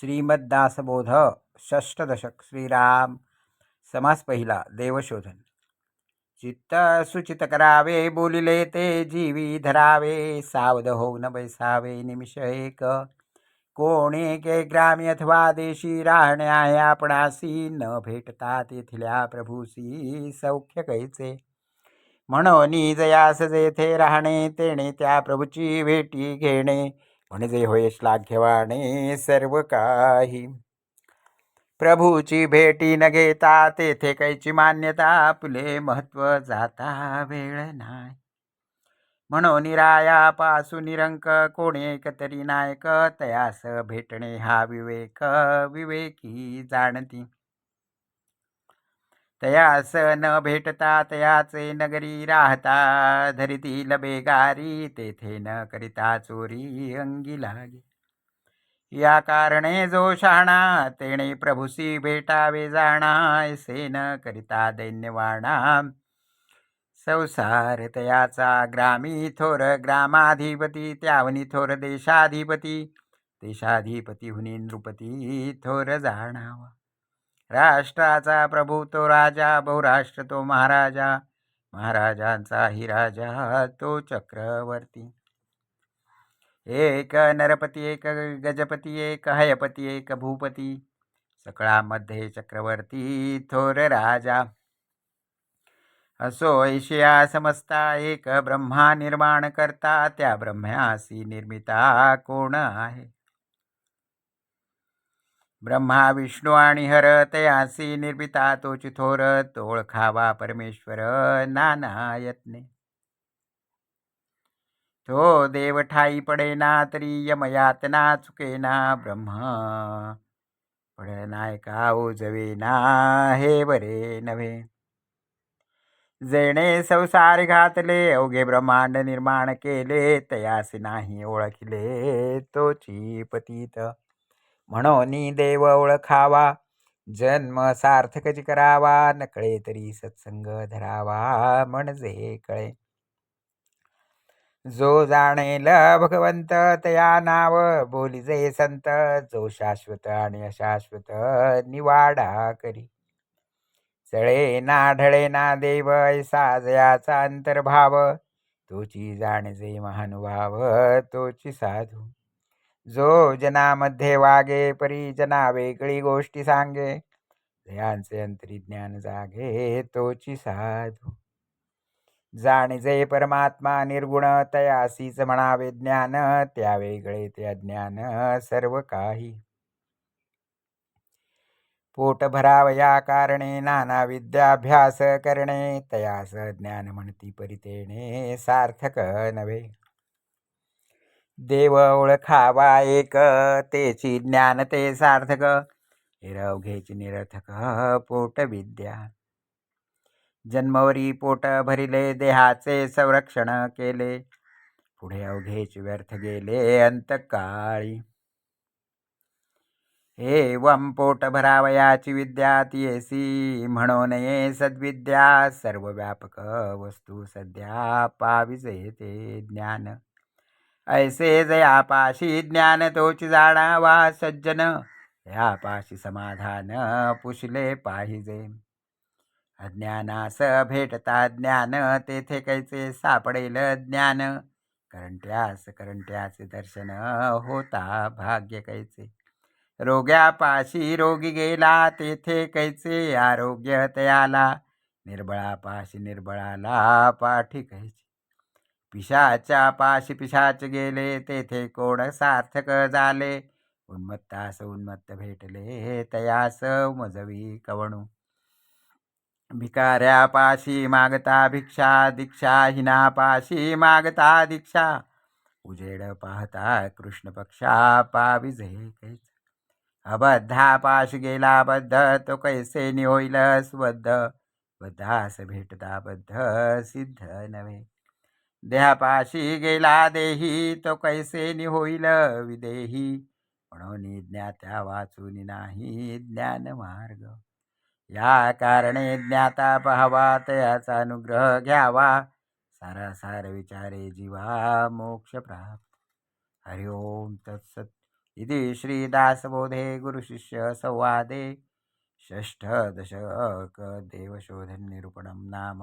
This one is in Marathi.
श्रीमद्दासबोध षष्टदशक श्रीराम समास पहिला देवशोधन। चित्त सुचित करावे बोलिले ते जीवी धरावे सावध होऊन बैसावे निमिष एक। कोणी के ग्रामी अथवा देशी राहणे आहे आपणासी न भेटता तेथल्या प्रभूसी सौख्य कैचे म्हणून जयास जेथे राहणे तेणे त्या प्रभूची भेटी घेणे म्हणजे होय श्लाघ्यवाणे सर्व काही. प्रभूची भेटी न घेता तेथे कैची मान्यता आपले महत्त्व जाता वेळ नाही म्हणून निराया पासू निरंक कोणी कतरी नायक तयास भेटणे हा विवेक विवेकी जाणती. तयास न भेटता तयाचे नगरी राहता. धरितील बेगारी तेथे न करिता चोरी अंगी लागे. या कारणे जो शाणा तेणे प्रभुसी भेटावे जाणा. ऐसे न करिता दैन्यवाणा संसार तयाचा ग्रामी थोर ग्रामाधिपती त्यावनी थोर देशाधिपती. देशाधिपती हुनी नृपती थोर जाणावा. राष्ट्राचा प्रभू तो राजा बहुराष्ट्र तो महाराजा महाराजांचाही राजा तो चक्रवर्ती. एक नरपती एक गजपती एक हयपती एक भूपती सकळामध्ये चक्रवर्ती थोर राजा. असो ऐशिया समजता एक ब्रह्मा निर्माण करता त्या ब्रह्म्यासी निर्मिता कोण आहे? ब्रह्मा विष्णू आणि हर तयासी निर्मिता तोची थोर तोळखावा परमेश्वर नाना यत्ने. तो देव ठाई पडेना तरी यमयातना चुकेना ब्रह्म पडनाय का ओजवेना हे बरे नव्हे. जेणे संसार घातले अवघे ब्रह्मांड निर्माण केले तयास नाही ओळखले तोची पतीत म्हणून देव ओळखावा. जन्म सार्थकच करावा. नकळे तरी सत्संग धरावा म्हणजे कळे. जो जाणेल भगवंत तया नाव बोलिजे संत जो शाश्वत आणि अशाश्वत निवाडा करी. चळे ना ढळे ना देव ऐसा जयाचा अंतर्भाव. तोची जाणजे महानुभाव तोची साधू. जो जनामध्ये वागे परी जना वेगळी गोष्टी सांगे. जयांचे अंतरिज्ञान जागे तोची साधू. जाणीजे परमात्मा निर्गुण तयासीच म्हणावे ज्ञान त्या वेगळे ते अज्ञान सर्व काही. पोट भरावया कारणे नाना विद्याभ्यास करणे तयास ज्ञान म्हणती परितेणे सार्थक नव्हे. देव ओळखावा एक तेची ज्ञान ते सार्थक. निरवघेची निरर्थक पोट विद्या. जन्मवरी पोट भरिले देहाचे संरक्षण केले. पुढे अवघेच व्यर्थ गेले अंतकाळी. एवम पोट भरावयाची विद्या तियेसी म्हणून ये सद्विद्या. सर्व व्यापक वस्तू सध्या पाविजे ते ज्ञान. ऐसे जयापाशी ज्ञान तोच जाणावा सज्जन। यापाशी समाधान पुसले पाहिजे। अज्ञानास भेटता ज्ञान तेथे कैसे सापडेल ज्ञान? करंट्यास करंट्याचे दर्शन होता भाग्य कैचे रोग्यापाशी रोगी गेला तेथे कैसे आरोग्य तयाला? निर्बळापाशी निर्बळाला पाठी कैसे पिशाच्या पाशी पिशाच गेले तेथे कोण सार्थक झाले? उन्मत्तास उन्मत्त भेटले तयास मजवी कवणू? भिकाऱ्या पाशी मागता भिक्षा दीक्षा हिना पाशी मागता दीक्षा. उजेड पाहता कृष्ण पक्षा पाविजे अबद्धा पाश गेला बद्ध तो कैसे निहोईल सुबद्ध. बद्धास भेटता बद्ध सिद्ध नव्हे. देहापाशी गेला देही तो कैसे निहोईल विदेही. म्हणून ज्ञात्या वाचून नाही ज्ञान मार्ग. या कारणे ज्ञाता पहावा तयाचा अनुग्रह घ्यावा. सारासार विचारे जीवा मोक्ष प्राप्त. हरिओम तत्सत. इति श्रीदासबोधे गुरुशिष्यसंवादे षष्ठदशकदेवशोधनिरूपणं नाम